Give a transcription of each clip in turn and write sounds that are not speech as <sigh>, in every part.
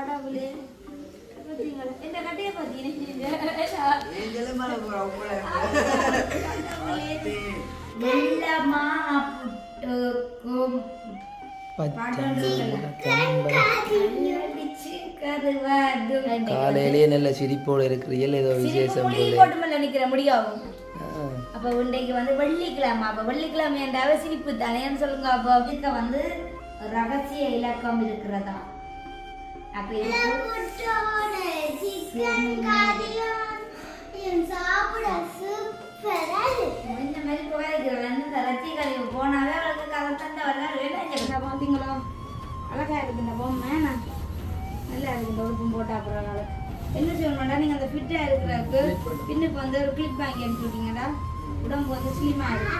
கடவுளே இந்த கட்டையை பார்த்தீங்கன்னா காலையிலேயே நல்ல சிரிப்போடு இருக்கிறீர்கள். ஏதோ விசேஷம் முடியாகும் ஆ, அப்ப இன்றைக்கு வந்து வெள்ளிக்கிழமை அப்ப வெள்ளிக்கிழமை என்றாவே சிரிப்பு தானேன்னு சொல்லுங்க. அப்ப வந்து ரகசிய இலக்கம் இருக்கிறதா அப்ப இதுக்கு இந்த மாதிரி போயிருக்கிறேன் இந்த ரத்தி கழிவு போனாவே அவளுக்கு கதை தண்டை வரலாம் வேண்டாம் பார்த்தீங்களா அழகா இருக்கு இந்த பொம்மை. நான் நல்லா இருக்கு இந்த உடுப்பும் போட்டா அப்புறம் அவளுக்கு என்ன செய்யணும்டா நீங்க அந்த ஃபிட்டா இருக்கிறதுக்கு பின்னுக்கு வந்து ஒரு கிளிப் வாங்கி அனுப்பிவிட்டீங்கடா உடம்பு வந்து ஸ்லிம் ஆயிருக்கு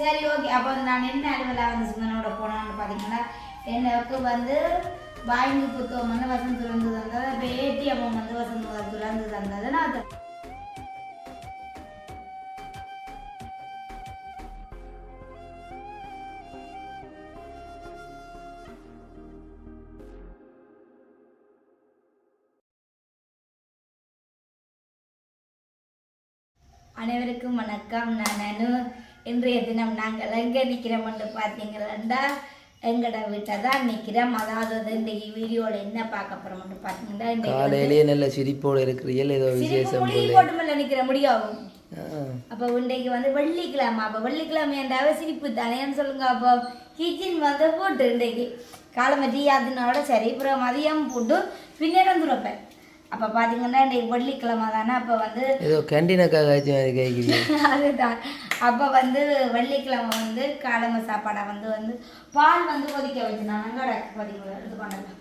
சரி ஓகே அப்போ நான் என்ன அலுவலாக வந்து சுந்தனோட போனோம்னு பார்த்தீங்கன்னா எனக்கு வந்து வாய்மொழி புத்தகம் வந்து வசந்த் துறந்து தந்தது அப்போ ஏடிஎம் வந்து வசந்த் வந்து தந்தது நான் அனைவருக்கும் வணக்கம். நான் அனு. இன்றைய தினம் நாங்கள் எங்கே நிற்கிறோம்னு பார்த்தீங்கன்னா எங்கட வீட்டில் தான் நிற்கிறோம் அதாவது இன்றைக்கு வீடியோவில் என்ன பார்க்க போகிறோம்னு பார்த்தீங்கன்னா காலையிலேயே நல்ல சிரிப்போடு இருக்கிறீர்கள் ஏதோ விசேஷம் போட்டுமல்ல நிற்கிற முடியாகும் ஆ, அப்போ இன்றைக்கு வந்து வெள்ளிக்கிழமை அப்போ வெள்ளிக்கிழமை என்றாவே சிரிப்பு தானேன்னு சொல்லுங்க. அப்போ கிச்சன் வந்து போட்டு இன்றைக்கு காலமை டீ ஆத்தினோட சரி அப்புறம் மதியம் போட்டு பின்னேரம் துறப்பேன் அப்போ பார்த்தீங்கன்னா இன்றைக்கு வெள்ளிக்கிழமை தானே அப்போ வந்து ஏதோ கேண்டீனுக்காக <laughs> அதுதான். அப்போ வந்து வெள்ளிக்கிழமை வந்து காலமை சாப்பாடை வந்து வந்து பால் வந்து கொதிக்க வச்சுருந்தாங்க பார்த்தீங்களா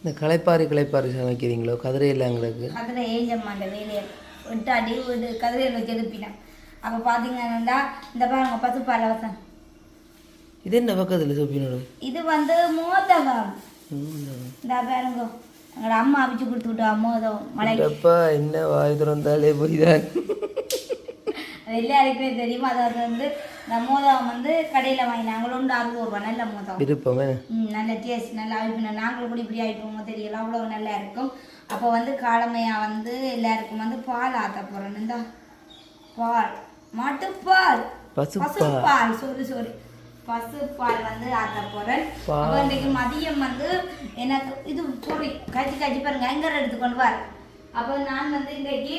இந்த களைப்பாரி களைப்பாரி சமைக்கிறீங்களோ? கதிரை இல்லைங்களுக்கு கதிரை ஏஞ்சம்மாண்ட வேலையை விட்டு அடி வீடு கதிரையில் வச்சு எழுப்பினேன் அப்போ பார்த்தீங்கன்னா இந்த பாருங்க பசுப்பால் வசம் இது என்ன பக்கத்தில் சொப்பினோட? இது வந்து மோதகம். இந்த பாருங்க. எங்களோட அம்மா அவிச்சு கொடுத்து விட்டா மோதம் மலை அப்பா என்ன வாய் திறந்தாலே போய் தான் அது எல்லாருக்குமே தெரியும்? அதாவது வந்து இந்த மோதகம் வந்து கடையில் வாங்கினாங்களோ உண்டு அறுபது ரூபா நல்ல மோதகம். விருப்பமே? ம், நல்ல டேஸ்ட் நல்லா நாங்களும் கூட இப்படி ஆயிப்போமோ தெரியல. அவ்வளோ நல்லா இருக்கும். அப்போ வந்து காலமையாக வந்து எல்லாருக்கும் வந்து பால் ஆற்ற போகிறோம் பால். மாட்டுப்பால் பசுப்பால். சாரி சாரி பசுப்பால் வந்து ஆற்ற போகிறேன் அப்போ இன்றைக்கு மதியம் வந்து எனக்கு இது சாரி கச்சி கச்சி பாருங்க எங்கர் எடுத்து கொண்டு வர அப்போ நான் வந்து இன்றைக்கு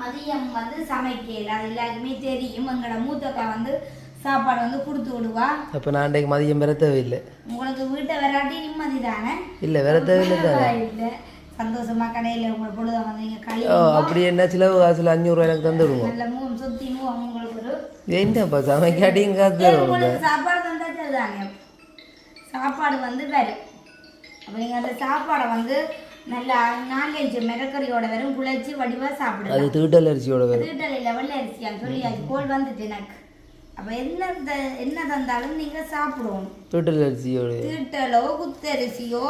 மதியம் வந்து சமைக்கல. அது எல்லாருக்குமே தெரியும். எங்களோட மூத்தக்கா வந்து சாப்பாடு வந்து கொடுத்து விடுவா. அப்போ நான் அன்றைக்கு மதியம் பெற தேவையில்லை உங்களுக்கு வீட்டை வராட்டி நிம்மதி தானே இல்லை வேற தேவையில்லை இல்லை சந்தோஷமா கடையில் உங்களை பொழுத வந்து நீங்கள் களி ஓ அப்படி என்ன சிலவு காசில் அஞ்சூறுரூவா எனக்கு தந்து விடுவோம் நல்ல மூணு சுத்தி மூணு உங்களுக்கு ஏய், தருவோம் உங்களுக்கு சாப்பாடு தந்தாச்சு சாப்பாடு வந்து வரும் அப்போ நீங்கள் அந்த சாப்பாடை வந்து நல்லா நான்வெஜ் மிரக்கறியோட வெறும் குழைச்சி வடிவாக சாப்பிடுங்க. அது தீட்டல் அரிசியோட வரும் வீட்டில் லெவலில் அரிசியான்னு சொல்லியாச்சு கோல் வந்துட்டு எனக்கு. அப்போ என்ன த- என்ன தந்தாலும் நீங்கள் சாப்பிடுவோம் தீட்டல் அரிசியோட. தீட்டலோ குத்தரிசியோ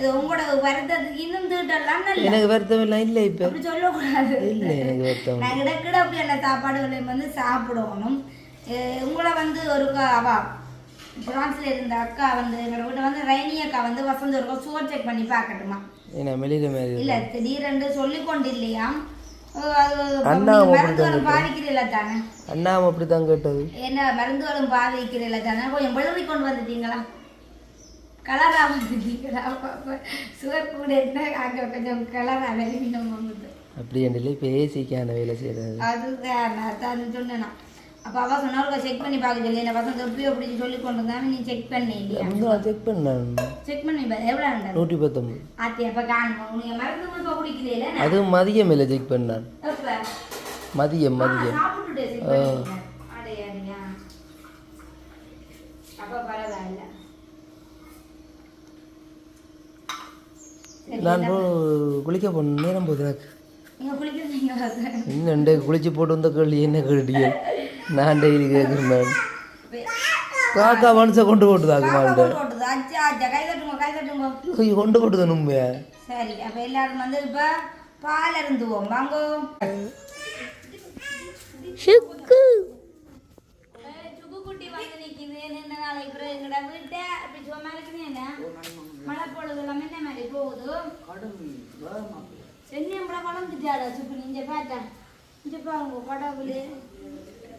இது உங்களோட வருத்தத்துக்கு இன்னும் தீட்டலாம் நல்ல எனக்கு வருத்தம் இல்லை இல்லை இப்போ. அப்படி சொல்லக்கூடாது. இல்லை எனக்கு வருத்தம். சாப்பாடுகளையும் வந்து சாப்பிடணும். உங்களை வந்து ஒரு அவா பிரான்ஸ்ல இருந்த அக்கா வந்து எங்களோட வீட்டை வந்து ரைனி அக்கா வந்து வசந்த ஒரு சுகர் செக் பண்ணி பார்க்கட்டுமா? என்ன மெலிற மாதிரி இல்ல திடீரென்று சொல்லி கொண்டு இல்லையா அண்ணாவும் மருந்துகளும் பாதிக்கிறீல்ல தானே? அண்ணாவும் அப்படி தான் கேட்டது. என்ன மருந்துகளும் பாதிக்கிறீல்ல தானே? கொஞ்சம் விளவி கொண்டு வந்துட்டீங்களா? கலரா வந்துட்டீங்களா சுகர் கூட இருந்தா அங்க கொஞ்சம் கலரா வெளிவினம் வந்து அப்படி இல்லை இப்போ ஏசிக்கான வேலை செய்கிறது அதுதான் நான் தான் சொன்னேன். அப்போ அவ சொன்னா செக் பண்ணி பார்க்க சொல்லி. என்ன பசங்க எப்படியோ அப்படி சொல்லி கொண்டு வந்தாங்க நீ செக் பண்ணி இல்லையா? செக் பண்ணேன்? செக் பண்ணி எவ்வளோ நூற்றி பத்தொம்பது ஆத்தி அப்போ காணும்? நீங்க மருந்து இப்போ குடிக்கிறீல அது மதியம் இல்லை செக் பண்ணேன். மதியம் மதியம் சாப்பிட்டுட்டு செக் பண்ணீங்க அடையாடியா அப்போ பரவாயில்ல நான் போ குளிக்க போன நேரம் போகுது எனக்கு இன்னும் ரெண்டு குளிச்சு போட்டு வந்த கேள்வி என்ன கேள்வி? நான் டெய்லி கேட்குறேன் நான் காக்கா மனுஷன் கொண்டு போட்டுதாக்கு மாட்டேன் கொண்டு போட்டுது? உண்மையா சரி அப்ப எல்லாரும் வந்து இப்ப பால் அருந்துவோம். வாங்கோ சுக்கு சுக்குக்குட்டி வந்து நிக்குது என்ன நாளைக்கு பிறகு எங்கடா வீட்டை அப்படி சும்மா இருக்குது என்ன மழை பொழுது எல்லாமே என்ன மாதிரி போகுது சென்னியம்பளம் வளர்ந்துட்டாடா சுப்பு நீங்க பார்த்தா இங்க பாருங்க கடவுளே.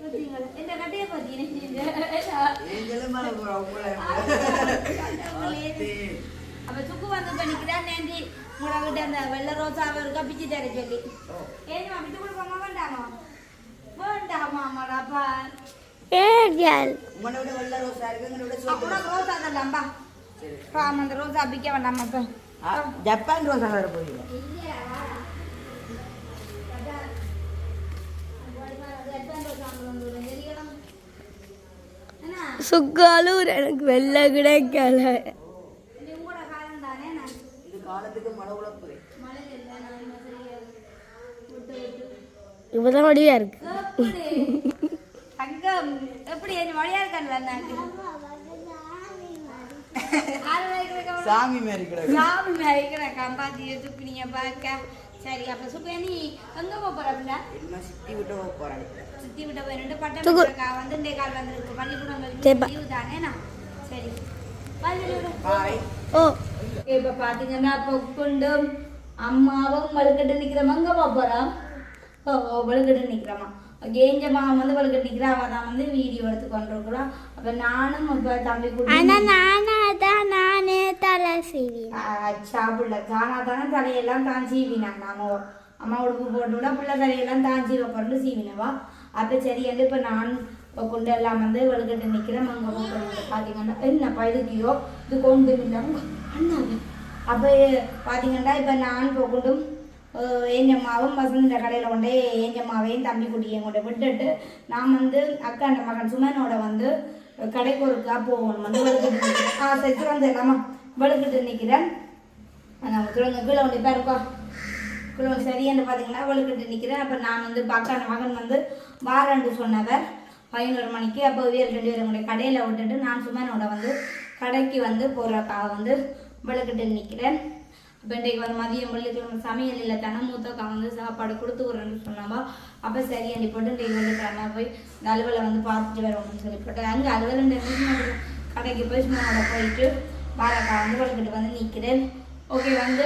பார்த்தீங்களா? என்ன கட்டையை பார்த்தீங்க? அப்ப சுக்கு வந்து பண்ணிக்கிறான் நேந்தி உங்களை விட்டு அந்த வெள்ளை ரோசாவை இருக்கா பிச்சு தர சொல்லி. ஏன் விட்டு கொடுப்பாமா வேண்டாமா? வேண்டாமா அம்மாடாப்பா அப்புறம் ரோசா ஆமா அந்த ரோசா பிக்க வேண்டாமா இப்ப ஜப்பான் ரோஸ் கலர் போயிடும் சுக்காலூர் எனக்கு வெள்ளை கிடைக்கல இப்பதான் வடிவா இருக்கு தங்கம் எப்படி வழியா இருக்கான்ல சாமி மாதிரி சாமி மறைக்கிற கம்பாத்தி சுப்பினிய பார்க்க. சரி அப்ப சுப்பியா நீ எங்க போற அப்படின்னா என்ன சித்தி விட்டு போக போறாங்க சுத்தி விட்ட போய் ரெண்டு பட்டம் வந்து இந்த கால் வந்துருக்கு. பள்ளிக்கூடம். லீவு தானே நான். சரி. ஓ. இப்ப பாத்தீங்கன்னா பொக்குண்டும் அம்மாவும் வலுக்கட்டு நிக்கிறோம் அங்க போறோம் ஓ வலுக்கட்டு நிக்கிறோமா. கேஞ்ச மாமன் வந்து வலுக்கட்டு நிக்கிறா. அவ தான் வந்து வீடியோ எடுத்து கொண்டிருக்கிறோம் அப்ப நானும் இப்ப தம்பி ஆனா நானா தான் நானே தலை சாப்பிடல காணா தானே தலையெல்லாம் தான் சீவினா நாம அம்மா உடுப்பு போட்டு விட பிள்ளை தலையெல்லாம் தான் சீவ போட்டு சீவினவா அப்ப சரி வந்து இப்ப நான் இப்போ கொண்டு எல்லாம் வந்து வலுக்கட்டு நிக்கிறேன் அங்க போட்டு பாத்தீங்கன்னா என்னப்பா இதுக்கியோ இது கொண்டு அண்ணாவே அப்போ பார்த்தீங்கன்னா இப்போ நான் இப்போ கொண்டும் ஏஞ்சம்மாவும் வசந்த கடையில் கொண்டே ஏஞ்சம்மாவையும் தம்பி குட்டியையும் கொண்டு விட்டுட்டு நான் வந்து அக்கா அந்த மகன் சுமனோட வந்து கடைக்கு ஒருக்கா போகணும். வந்து வெளுக்கிட்டு ஆ சரி சுரந்து இல்லாமா நிற்கிறேன் நம்ம கிழங்கு கீழே ஒன்று பேர் இருக்கோம் கிழங்கு சரியான்னு பார்த்தீங்கன்னா வலுக்கிட்டு நிற்கிறேன் அப்போ நான் வந்து பக்கான மகன் வந்து வாரண்டு சொன்னவர் பதினோரு மணிக்கு அப்போ வீரர் ரெண்டு பேரும் கூட கடையில் விட்டுட்டு நான் சுமனோட வந்து கடைக்கு வந்து போகிறக்காக வந்து வலுக்கிட்டு நிற்கிறேன் அப்போ இன்றைக்கு வந்து மதியம் வெள்ளிக்கிழமை சமையல் இல்லை தானே மூத்தக்கா வந்து சாப்பாடு கொடுத்து விட்றேன்னு சொன்னாவா அப்போ சரி அண்டி போட்டு இன்றைக்கு வெள்ளிக்கிழமை போய் இந்த அலுவலை வந்து பார்த்துட்டு வரணும்னு சொல்லி போட்டு அங்கே அலுவல் கடைக்கு போய் சுமனோட போயிட்டு வாரக்கா வந்து விளக்கிட்டு வந்து நிற்கிறேன் ஓகே வந்து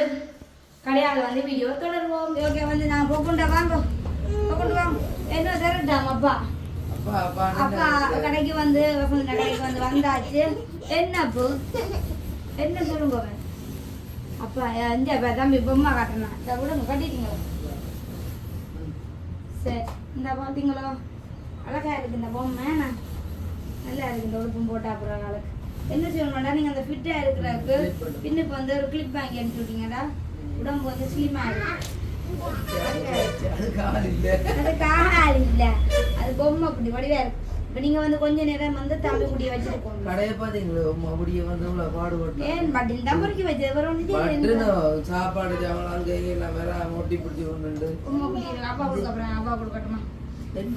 கடையால் வந்து வீடியோ தொடருவோம். ஓகே வந்து நான் பொக்குண்டா வாங்க. பொக்குண்டு வாங்க. என்ன தரட்டாம் அப்பா? அப்பா அப்பா அப்பா கடைக்கு வந்து கடைக்கு வந்து வந்தாச்சு. என்ன பூ என்ன சொல்லுங்க? அப்பா இந்த தம்பி பொம்மை காட்டினா இதை விடுங்க கட்டிட்டீங்களா? சரி இந்த பார்த்தீங்களோ அழகா இருக்கு இந்த பொம்மை. நான் நல்லா இருக்கு இந்த உடுப்பும் போட்டா அப்புறம் நாளுக்கு என்ன செய்யணும்டா நீங்க அந்த ஃபிட்டா இருக்கிறதுக்கு பின்னுக்கு வந்து ஒரு கிளிப் வாங்கி அனுப்பிச்சு விட்டீங்கடா. உடம்பு வந்து ஸ்லிம் ஆயிடும் அது கால் இல்ல. அது பொம்மை குட்டி வடிவா இருக்கு. இப்ப நீங்க வந்து கொஞ்ச நேரம் வந்து தம்பி குடிய வச்சிருக்கோங்க கடையை பாத்தீங்களா அம்மா அப்படியே வந்து இவ்வளவு பாடுபட்டேன் ஏன் பட்டில் தான் பொறுக்கி வச்சது? வேற. நான் சாப்பாடு ஜாமான் அங்க எல்லாம் வேற மொட்டி பிடிச்சி குட்டி இருக்கு. அப்பா கொடுக்க அப்புறம் அப்பா கொடுக்கட்டுமா?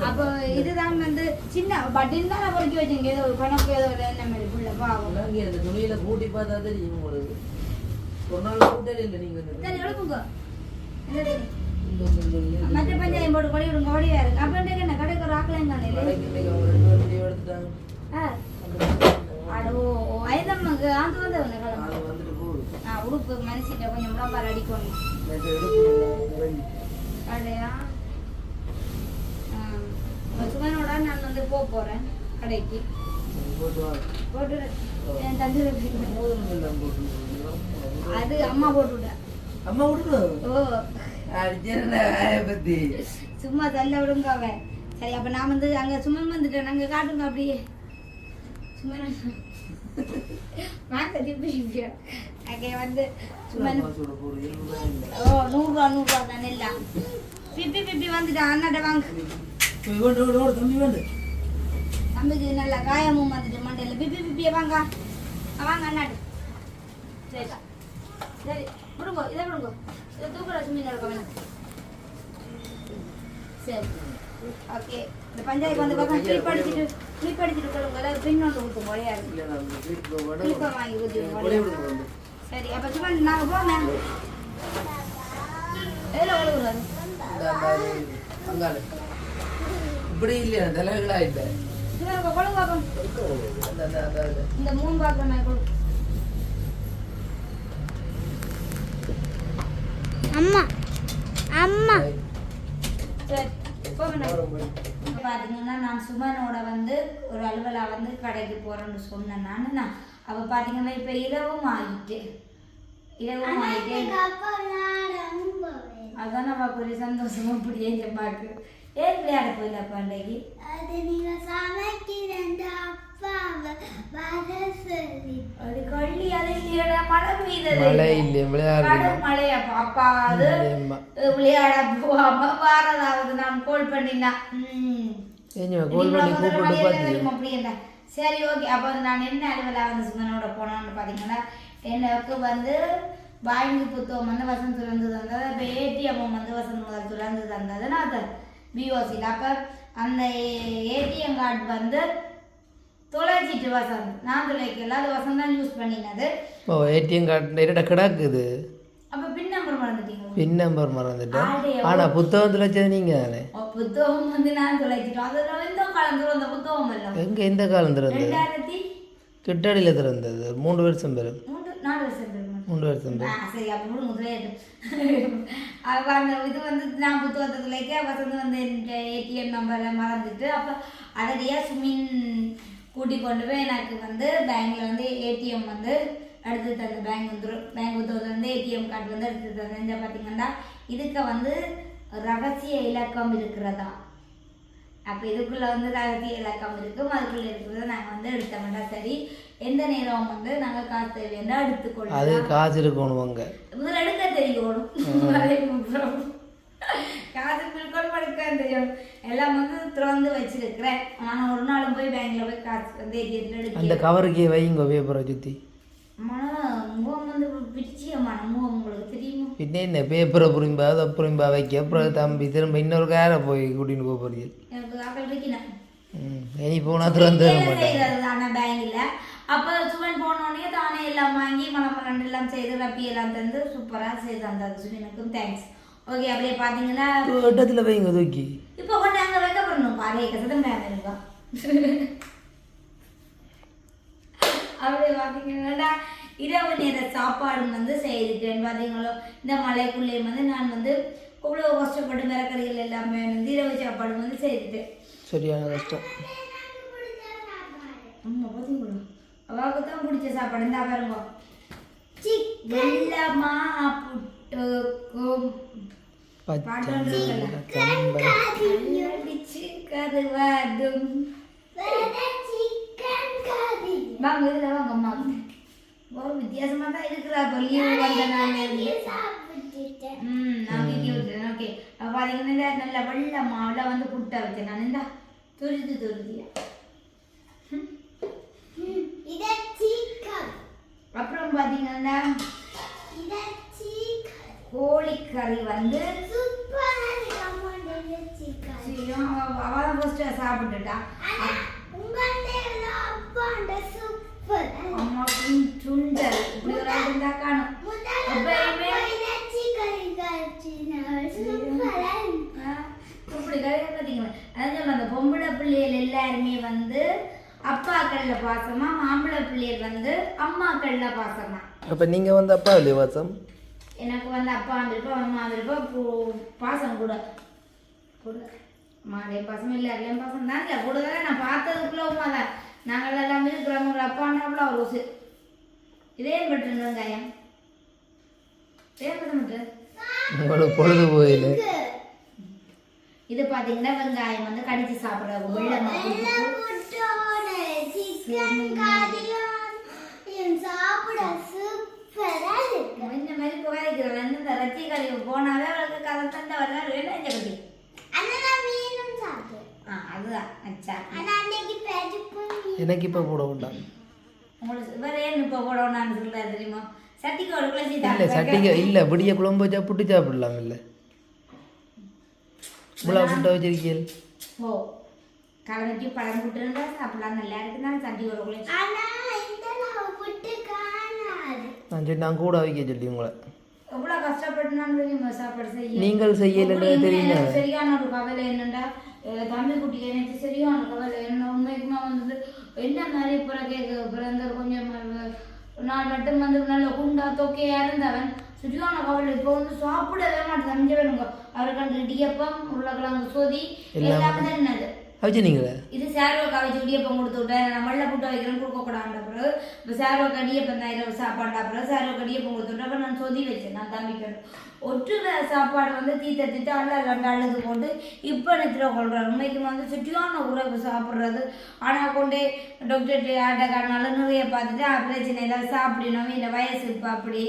அப்போ இதுதான் வந்து சின்ன பட்டில் தான் பொறுக்கி வச்சேங்க ஏதோ ஒரு கணக்கு ஏதோ ஒரு என்ன மாதிரி புள்ள பாவம். இங்க அந்த துணியில கூட்டி பார்த்தா தெரியும் உங்களுக்கு. ஒரு நாள் கூட்டலே இல்லை நீங்க இந்த சரி எழுப்புங்க. என்ன தெரியும்? மற்ற பஞ்சாயம் போட்டு கொடி விடுங்க கொடியா இருக்கு அப்புறம் என்ன கடைக்கு ஒரு ஆக்கலையும் தானே ஆ. அடோ ஐதம்மாக்கு ஆந்து வந்து வந்த கிழமை நாளை வந்துட்டு போகுது நான் உடுப்பு மனசிட்ட கொஞ்சம் முளப்பால் அடிக்கணும். கடையா சுமனோட நான் வந்து போக போறேன் கடைக்கு போட்டு என். அது அம்மா போட்டு விட்டா அம்மா ஓ பத்தி சும்மா தள்ள விடுங்க அவன் சரி அப்ப நான் வந்து அங்க சுமன் வந்துட்டேன். அங்க காட்டுங்க அப்படியே. திருப்பி அங்கே வந்து இல்லை. ஓ நூறுரூவா நூறுரூவா தானே எல்லாம். பிப்பி பிப்பி வந்துட்டான் அண்ணாட்ட வாங்க. தம்பிக்கு நல்லா காயமும் வந்துட்டு மண்டையில். பிப்பி பிப்பியை வாங்க. வாங்க அண்ணாடு சரி சரி. விடுங்க இதை விடுங்க சரி ஓகே இந்த பஞ்சாயத்து வந்து பக்கம் கிளிப் அடிச்சுட்டு கிளிப் அடிச்சுட்டு கொள்ளுங்க பின்னொன்று ஊற்றும் மொழியா இருக்கு வாங்கி சரி அப்போ நாங்கள் போங்க எதில் ஒழுகுறாரு இப்படி இல்லையா தலைகளா இல்லை இந்த மூணு பாத்திரம் நான் அம்மா அம்மா. பார்த்தீங்கன்னா நான் சுமனோட வந்து ஒரு அலுவலா வந்து கடைக்கு போகிறேன்னு சொன்னேன் நான். நான் அப்போ பார்த்தீங்கன்னா இப்போ இரவும் ஆகிட்டு இரவும் ஆகிட்டு அதான் நம்ம ஒரு சந்தோஷமா இப்படி ஏஞ்ச பாக்கு ஏன் விளையாட போயில பண்டைக்கு அது நீங்க சமைக்கிறேன் அப்பாவை மழை இல்லை இல்லையம்மா. விளையாட போகாம வாரதாவது நான் கோல் பண்ணினா. கோல் பண்ணி கூப்பிட்டு சரி ஓகே அப்போ நான் என்ன அலுவலா வந்து சுமனோட போனோம்னு பார்த்தீங்கன்னா எனக்கு வந்து வாங்கி புத்தகம் வந்து வசந்த் துறந்து தந்தது. இப்போ ஏடிஎம் வந்து வசந்த் முதல் துறந்து தந்தது. நான் அது பிஓசியில் அப்போ அந்த ஏடிஎம் கார்டு வந்து தொலைச்சிட்டு வசந்த் நான் தொலைக்கல அது வசந்த் தான் யூஸ் பண்ணினது. ஓ ஏடிஎம் கார்டு என்னடா கிடக்குது. அப்போ பின் நம்பர் மறந்துட்டீங்க. பின் நம்பர் மறந்துட்டேன். ஆனால் புத்தகத்தில் வச்சது நீங்கள் தானே? புத்தகம் வந்து நான் தொலைச்சிட்டோம். அதில் எந்த காலம் திறந்த புத்தகம் எல்லாம் எங்கே எந்த காலம் திறந்தது? ரெண்டாயிரத்தி கிட்டடியில் திறந்தது. மூணு வருஷம் மூன்று நாலு வருஷம் பெருமை மூணு வருஷம் சரி அப்போ கூட முதலே அப்போ அந்த இது வந்து நான் புத்தகத்துலேக்கு வசந்து வந்து என் ஏடிஎம் நம்பரை மறந்துட்டு அப்போ அதடியாக சுமின் கூட்டி கொண்டு போய் எனக்கு வந்து பேங்க்ல வந்து ஏடிஎம் வந்து எடுத்து தந்த பேங்க் வந்து பேங்க் புத்தகத்துல வந்து ஏடிஎம் கார்டு வந்து எடுத்து தந்தேன் பார்த்தீங்கன்னா இதுக்கு வந்து ரகசிய இலக்கம் இருக்கிறதா? அப்போ இதுக்குள்ள வந்து ரகசிய இலக்கம் இருக்கும். அதுக்குள்ள இருக்கிறத நாங்கள் வந்து எடுத்த வேண்டாம் சரி. எந்த நேரம் வந்து நாங்கள் காசு தேவையா அது எடுத்துக்கொள்ளலாம். காசு இருக்கணும் அங்கே. முதல்ல எடுக்க தெரியணும் <laughs> காசு பில்கொண்டு எடுக்க தெரியும் எல்லாம் வந்து திறந்து வச்சிருக்கிறேன். ஆனால் ஒரு நாளும் போய் பேங்க்ல போய் காசு வந்து ஏடிஎத்தில் அந்த கவருக்கே வைங்க பேப்பரை மன முகம் வந்து பிடிச்சியமான முகம் உங்களுக்கு தெரியுமா? பின்ன என்ன பேப்பரை புரிம்பா அதை புரிம்பா வைக்க? அப்புறம் தம்பி திரும்ப இன்னொரு காரை போய் கூட்டின்னு போக போறீங்க எனக்கு ஆக்கள் இருக்கணும் ம் இனி போனால் திறந்து மாட்டேன் பேங்கில். அப்போ சுவன் போனோடனே தானே எல்லாம் வாங்கி மணமரண்டு எல்லாம் செய்து ரப்பி எல்லாம் தந்து சூப்பராக செய்து தந்தாரு சுனினுக்கும் தேங்க்ஸ் ஓகே அப்படியே பார்த்தீங்கன்னா இடத்துல வைங்க தூக்கி. இப்போ கொண்டு அங்கே வைக்க போடணும் பாரு கசதம் பேன் இருக்கும் அப்படியே பார்த்தீங்கன்னா இரவு நேர சாப்பாடு வந்து செய்துட்டேன் பார்த்தீங்களோ இந்த மலைக்குள்ளே வந்து நான் வந்து இவ்வளோ கஷ்டப்பட்டு மிரக்கறிகள் எல்லாமே வந்து இரவு சாப்பாடு வந்து செய்துட்டேன் சரியான கஷ்டம். ஆமாம் பார்த்தீங்களா அவாவுக்கு தான் பிடிச்ச சாப்பாடு. இந்த பாருங்க. வெள்ளமா ஒரு வித்தியாசமா தான் இருக்கிறா லீவு வந்த ம் ஓகே பாத்தீங்கன்னா நல்ல வந்து புட்டை வச்சேன் நான் துரிது துரிதியா அப்புறம் பாத்தீங்கன்னா கோழிக்கறி வந்து சூப்பரா இருக்கு. சிக்கன் செய்யும் அவ தான் ஃபஸ்ட்டு சாப்பிட்டுட்டா? அம்மா சுண்டல் இப்படி ஒரு ஆள் இருந்தா காணும். எப்பயுமே இப்படி பார்த்தீங்களா அந்த பொம்பளை பிள்ளைகள் எல்லாருமே வந்து அப்பாக்கள்ல பாசமா மாம்பழை பிள்ளைகள் வந்து அம்மாக்கள்ல பாசமா. அப்போ நீங்கள் வந்து அப்பா இல்லையா வாசம் எனக்கு வந்து அப்பா விருப்பம் அம்மா விருப்பம் பூ- பாசம் கூட. கூட. மாடைய பாசம் இல்லை எல்லாரும் பாசம் தான் இல்லை. கூட தானே நான் பார்த்ததுக்குள்ள உமா தான். நாங்கள் எல்லாம் இருக்கிறோம் ஒரு அப்பான்னாப்புல ஒரு உசு. இதே பட்டு வெங்காயம் ஏன் பண்ண மாட்டேன் உங்களுக்கு பொழுது போயில. இது பார்த்தீங்கன்னா வெங்காயம் வந்து கடிச்சு சாப்பிட வெள்ளமா சாப்பிட சூப்பரா இருக்கு இந்த மாதிரி புகாரிக்கிறவன் இந்த ரத்தி கழிவு போனாவே அவளுக்கு கதை தண்டை வரல வேணும் இந்த கட்டி ஆனா நான் மீனும் சாப்பிட்டேன் ஆ அதுதான் அச்சா ஆனா அன்னைக்கு பெருப்பும் மீன் எனக்கு இப்போ போட வேண்டாம். இல்லை சட்டிக்கு இல்லை விடிய குழம்பு வச்சா புட்டு சாப்பிடலாம் இல்லை. இவ்வளோ புட்டை வச்சிருக்கீள் ஓ கலந்துட்டு பழம் புட்டுருந்தா சாப்பிடலாம். நல்லா இருக்குன்னா சட்டி ஒரு நான் நான் சரி நான் கூட வைக்க சொல்லி உங்களை. எவ்வளோ கஷ்டப்பட்டு நான் தெரியுமா சாப்பாடு செய்ய? நீங்கள் செய்யலைன்னு தெரியுங்க சரியான ஒரு கவலை என்னண்டா? தம்பி குட்டிக்கு எனக்கு சரியான கவலை என்ன உண்மைக்குமா வந்தது என்ன மாதிரி பிறகு பிறந்த கொஞ்சம் நான் மட்டும் வந்து நல்ல குண்டா தொக்கையா இருந்தவன் சரியான கவலை இப்போ வந்து சாப்பிடவே மாட்டேன் அஞ்சு வேணுங்க அவருக்கு அந்த இடியப்பம் உருளைக்கிழங்கு சோதி எல்லாமே என்னது அவச்சு நீங்களே இது சேர்வக்கா வச்சு இடியப்பம் கொடுத்து விட்டேன். நான் மல்ல புட்டை வைக்கிறேன் கொடுக்கக்கூடாது பிறகு இப்போ சேர்வக்கா இடியப்பம் தான் இரவு சாப்பாண்டா பிறகு சேர்வக்கா இடியப்பம் கொடுத்து விட்டேன். அப்புறம் நான் சொதி வச்சேன். நான் தம்பிக்கு ஒற்று சாப்பாடு வந்து தீத்த தீத்த அல்ல ரெண்டு அழுது போட்டு இப்போ நித்திர கொள்றாரு. உண்மைக்கு வந்து சுற்றியான உறவு சாப்பிட்றது. ஆனால் கொண்டு டாக்டர் ஆட்டக்காரனால நிறைய பார்த்துட்டு பிரச்சனை இல்லை சாப்பிடணும். இந்த வயசு இப்போ அப்படி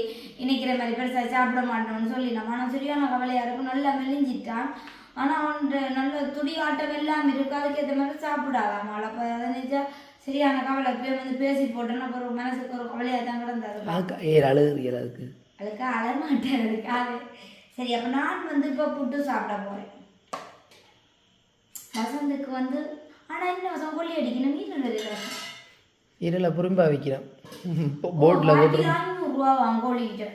இணைக்கிற மாதிரி பெருசாக சாப்பிட மாட்டோம்னு சொல்லினோம் ஆனால் சரியான கவலையாக இருக்கும். நல்லா மெலிஞ்சிட்டான். ஆனால் அவன் நல்ல துடி ஆட்டம் எல்லாம் இருக்கு. அதுக்கேற்ற மாதிரி சாப்பிடாதாம் அப்போ அதை நினைச்சா சரியான கவலை. போய் வந்து பேசி போட்டோன்னா ஒரு மனசுக்கு ஒரு கவலையாக தான் கிடந்தது. ஆக்கா ஏ அழுகுறீங்களா அதுக்கு? அதுக்கு அழமாட்டேன் அதுக்காக சரி அப்போ நான் வந்து இப்போ புட்டு சாப்பிட போகிறேன் வசந்துக்கு வந்து ஆனால் என்ன வசம்? கொல்லி அடிக்கணும் இல்லை இரல புறம்பா வைக்கிறேன் போட்டில் போட்டு ஐநூறுரூவா வாங்க கோழிக்கிட்ட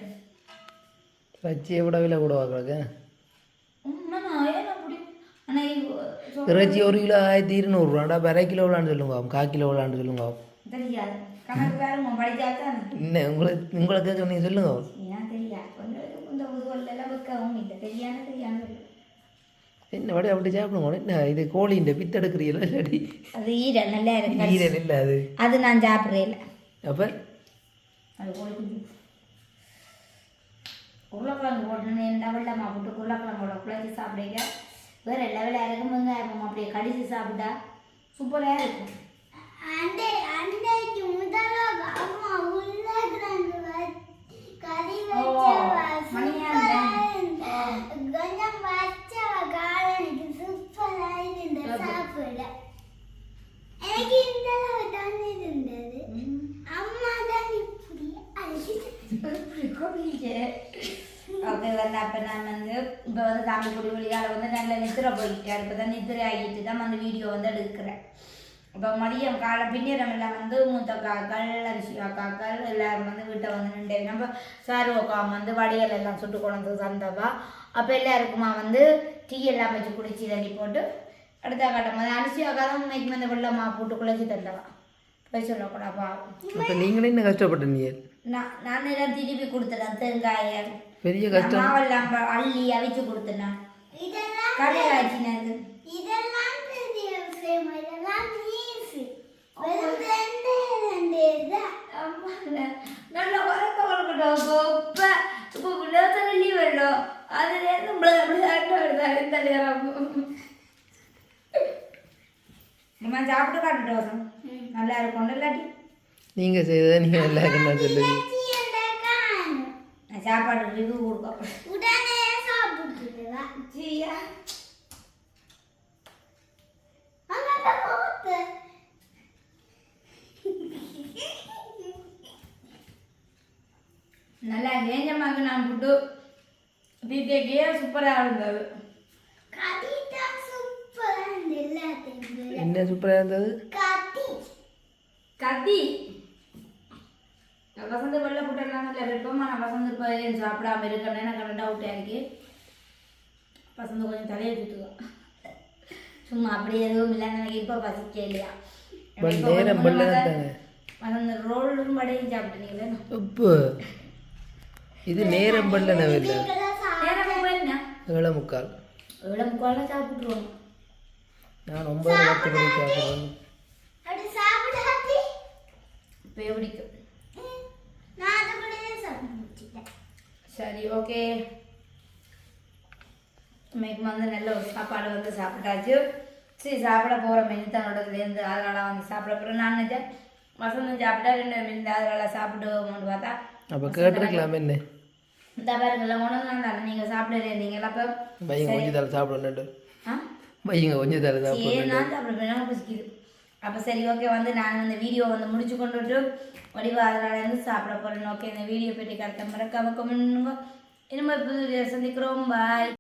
வச்சியை விட விலை கூட வாக்குறாங்க உண்மைண்ணா ஏன் அப்படி ஆனால் இறைச்சி ஒரு கிலோ ஆயிரத்தி இருநூறுவாண்டா இப்போ அரை கிலோ விளாண்டு சொல்லுங்க கால் கிலோ விளாண்டு சொல்லுங்க என்ன உங்களை உங்களை கேட்க நீங்கள் சொல்லுங்க என்ன வடை அப்படி சாப்பிடுங்க என்ன இது கோழின்ற பித்தெடுக்கிறீங்களா இல்லாடி அது ஈர நல்லா இருக்கு ஈரன் இல்லை அது அது நான் சாப்பிட்றேன் அப்போ அது கோழி உருளைக்கிழங்கு போட்டுன்னு என்ன வெள்ளமா போட்டு உருளைக்கிழங்கோட குழச்சி சாப்பிடுங்க வேற லெவலாக இருக்கும். வெங்காயம் அப்படியே கடிச்சு சாப்பிட்டா சூப்பராக இருக்கும். அண்டை அண்டைக்கு ஓகே வந்து அப்போ நான் வந்து இப்போ வந்து சாமி குடி வழியால் வந்து நல்ல நித்திரை போயிட்டார் இப்போ தான் நித்திரை ஆகிட்டு தான் அந்த வீடியோ வந்து எடுக்கிறேன் இப்போ மதியம் காலை பின்னிரம் எல்லாம் வந்து மூத்த காக்கள் அரிசி காக்கள் எல்லாரும் வந்து வீட்டை வந்து நின்று நம்ம சாருவக்கா வந்து வடியல் எல்லாம் சுட்டு கொண்டு வந்து தந்தவா அப்போ எல்லாருக்குமா வந்து டீ எல்லாம் வச்சு குடிச்சு தண்ணி போட்டு அடுத்த கட்டம் வந்து அரிசி அக்கா தான் உண்மைக்கு வந்து வெள்ளமா போட்டு குளிச்சு தந்தவா போய் சொல்லக்கூடாப்பா நீங்களே என்ன கஷ்டப்பட்டீங்க நான் நான் எல்லாம் திருப்பி கொடுத்துட்டேன் தேங்காயை பெரிய கஷ்டம். மாவெல்லாம் அள்ளி அவிச்சு கொடுத்தேன் இதெல்லாம் கடை தான் நல்ல உரக்க வளர்க்கட்டும் இப்போ இப்போ நேரத்தில் லீவ் வரணும் இந்த நேரம். நம்ம சாப்பிட்டு காட்டுட்டோம் நல்லா இருக்கும் இல்லாட்டி? நீங்கள் செய்ததை சீண்டை காணும் நான் சாப்பாடு ரிவ்யூ கொடுக்க உடனே சாப்பிட்டுடுவா ஜியா அங்கே போத்து நல்லா வேஞ்சமாக நான் போட்டு பிகேக்கே சூப்பராக இருந்தது கதிட்டா சூப்பரா இருந்து எல்லாத்தையும் என்ன சூப்பராக இருந்தது கதி கத்தி வசந்த வெள்ளை போட்டுடலாம் இல்லை விருப்பமா நான் வசந்த இப்போ ஏன் சாப்பிடாம இருக்கேன்னு எனக்கு டவுட்டாக இருக்கு. வசந்த கொஞ்சம் தலையை சுற்றுவோம் சும்மா அப்படி எதுவும் இல்லை எனக்கு இப்போ பசிக்க இல்லையா? வசந்த ரோலும் வடையும் சாப்பிட்டீங்களே உப்பு இது நேரம் என்ன? ஏழை முக்கால். ஏழை முக்காலாம் சாப்பிட்டுருவோம். நான் ஒன்பது பத்து மணி சாப்பிடுவேன். அப்படி சாப்பிடாதி இப்போ பிடிக்கும் நான் அதை கூட சாப்பிட்டு முடிச்சிட்டேன் சரி ஓகே இன்னைக்கு வந்து நல்ல ஒரு சாப்பாடு வந்து சாப்பிட்டாச்சு. சரி சாப்பிட போகிற மெனித்தனோடதுலேருந்து அதனால வந்து சாப்பிட போகிறேன் நான் நினைச்சேன் வசந்தம் சாப்பிட்டா ரெண்டு மெனிந்து அதனால சாப்பிடுவோம்னு பார்த்தா அப்போ கேட்டிருக்கலாம் என்ன? இந்த பாருங்கள்ல உணவு தானே நீங்கள் சாப்பிடல இருந்தீங்களா அப்போ. பையன் கொஞ்சம் தலை சாப்பிடணும் பையங்க கொஞ்சம் தலை சரி சாப்பிடணும் நான் சாப்பிடுவேன் பசிக்குது அப்போ சரி ஓகே வந்து நான் இந்த வீடியோ வந்து முடிச்சு கொண்டுட்டு வடிவா இருந்து சாப்பிட போகிறேன் ஓகே இந்த வீடியோ பற்றி கரெக்டாக மறக்காம கமெண்ட் பண்ணுங்க. இனிமேல் புது video சந்திக்கிறோம். பாய்